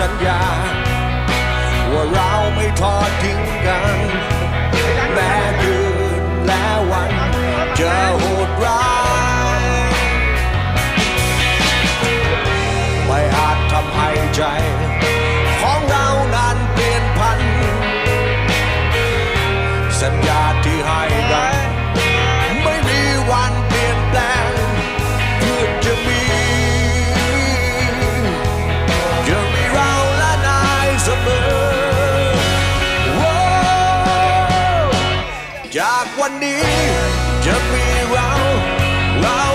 สัญญา ว่าเราไม่ทอดทิ้งกัน แม้คืนและวันจะโหดร้าย ไม่อาจทำให้ใจากวันนี้ จะมีเราเรา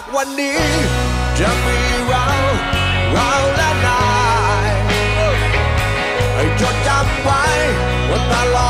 ากวันนี้ จะมีเราเราและนายให้จดจำไว้ว่าตลอด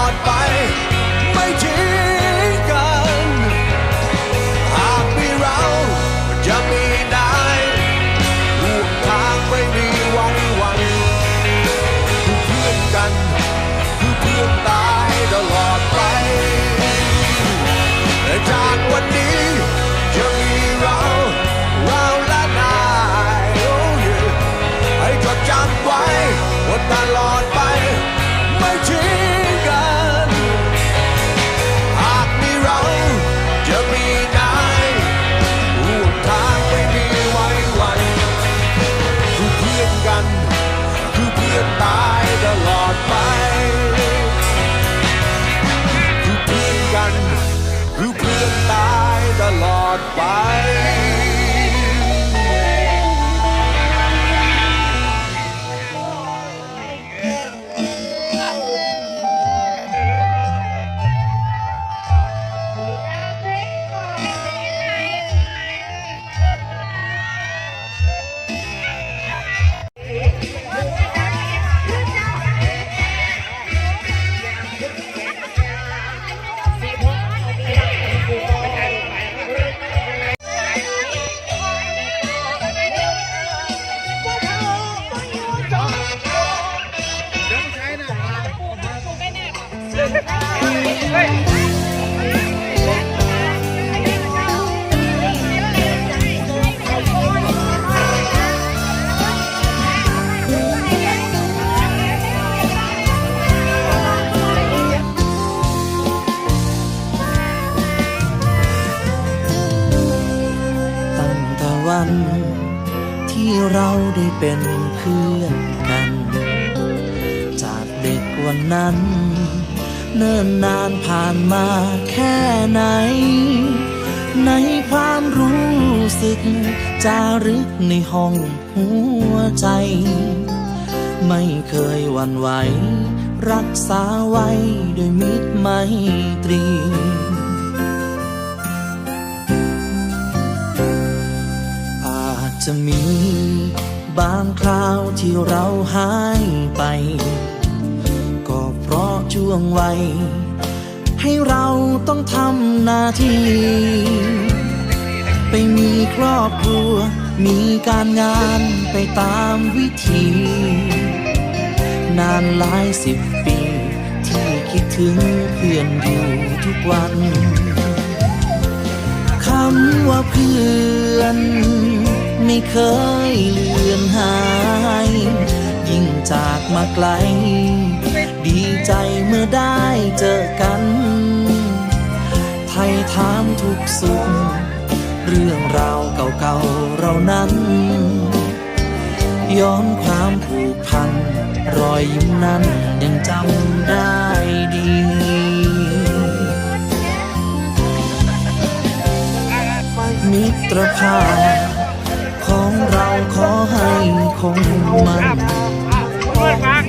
ตั้งแต่วัน ที่เราได้เป็นเพื่อนกัน จากเด็กวันนั้น เนิ่นนานผ่านมาแค่ไหน ในความรู้สึก จารึกในห้องหัวใจ ไม่เคยหวั่นไหว รักษาไว้ด้วยมิตรไมตรีอาจจะมี บางคราวที่เราหายไป เพราะช่วงวัยให้เราต้องทำหน้าที่ ไปมีครอบครัว มีการงานไปตามวิธี นานหลายสิบปี ที่คิดถึงเพื่อนอยู่ทุกวันคำว่าเพื่อน ไม่เคยเลือนหาย ยิ่งจากมาไกล ดีใจเมื่อได้เจอกันไทยถามทุกสุข เรื่องราวเก่าๆเรานั้น ย้อนความผูกพัน รอยยิ้มนั้นยังจำได้ดีมิตรภาพของเราขอให้คงมันใหญ่ต่อ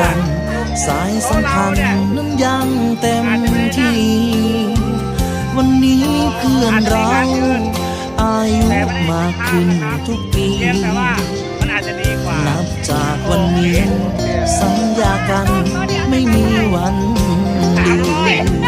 กัน สายสัมพันธ์นั้นยังเต็มที่ วันนี้เพื่อนเรา อายุมากขึ้นทุกปีนับจากวันนี้ สัญญากันไม่มีวันลืม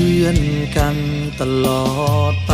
พื่อนกันตลอดไป